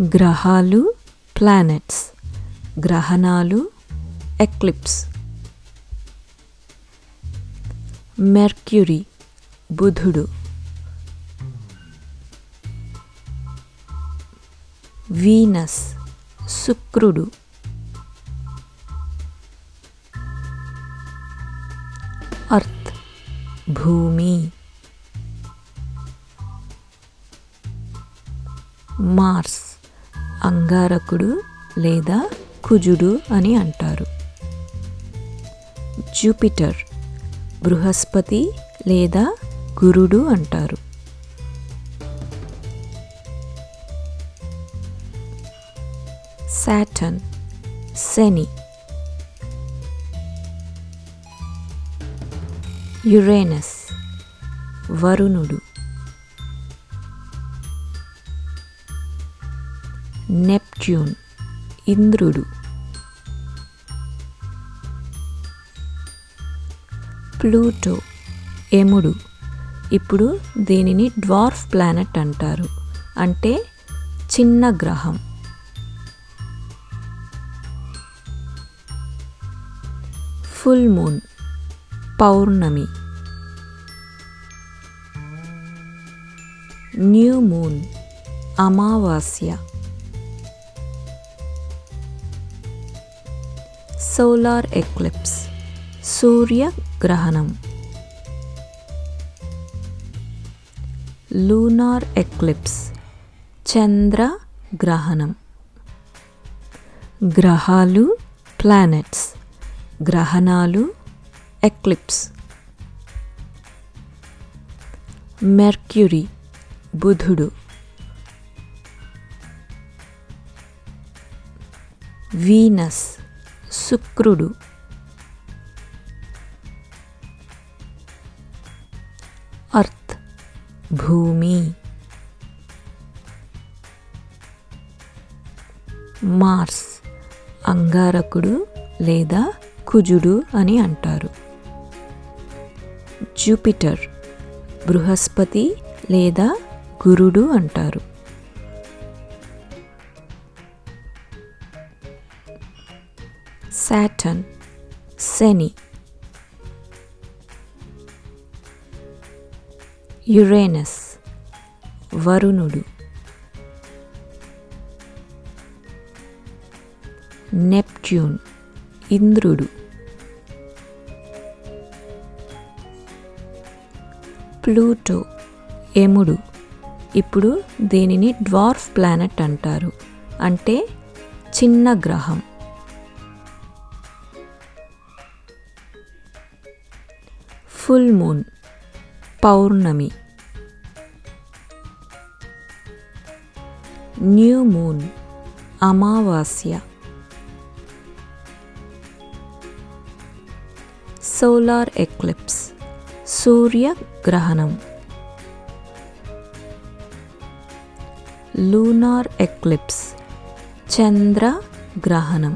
గ్రహాలు ప్లానెట్స్ గ్రహణాలు eclipse Mercury బుధుడు. వీనస్ శుక్రుడు. అర్త్ భూమి. మార్స్ అంగారకుడు లేదా కుజుడు అని అంటారు. జూపిటర్ బృహస్పతి లేదా గురుడు అంటారు. శాటన్ శని యురేనస్ వరుణుడు నెప్ట్యూన్ ఇంద్రుడు. ప్లూటో ఎముడు ఇప్పుడు దీనిని డ్వార్ఫ్ ప్లానెట్ అంటారు. అంటే చిన్న గ్రహం. ఫుల్ మూన్ పౌర్ణమి. న్యూ మూన్ అమావాస్య. సోలార్ ఎక్లిప్స్ సూర్య గ్రహణం. లూనార్ ఎక్లిప్స్ చంద్ర గ్రహణం. గ్రహాలు ప్లానెట్స్ గ్రహణాలు ఎక్లిప్స్. మెర్క్యూరీ బుధుడు. వీనస్ శుక్రుడు. అర్త్ భూమి. మార్స్ అంగారకుడు లేదా కుజుడు అని అంటారు. జూపిటర్ బృహస్పతి లేదా గురుడు అంటారు. Saturn. శని యురేనస్ వరుణుడు నెప్ట్యూన్ ఇంద్రుడు ప్లూటో ఎముడు ఇప్పుడు దీనిని డ్వార్ఫ్ ప్లానెట్ అంటారు. అంటే చిన్న గ్రహం. ఫుల్ మూన్ పౌర్ణమి న్యూ మూన్ అమావాస్య సోలార్ ఎక్లిప్స్ సూర్య గ్రహణం లూనార్ ఎక్లిప్స్ చంద్ర గ్రహణం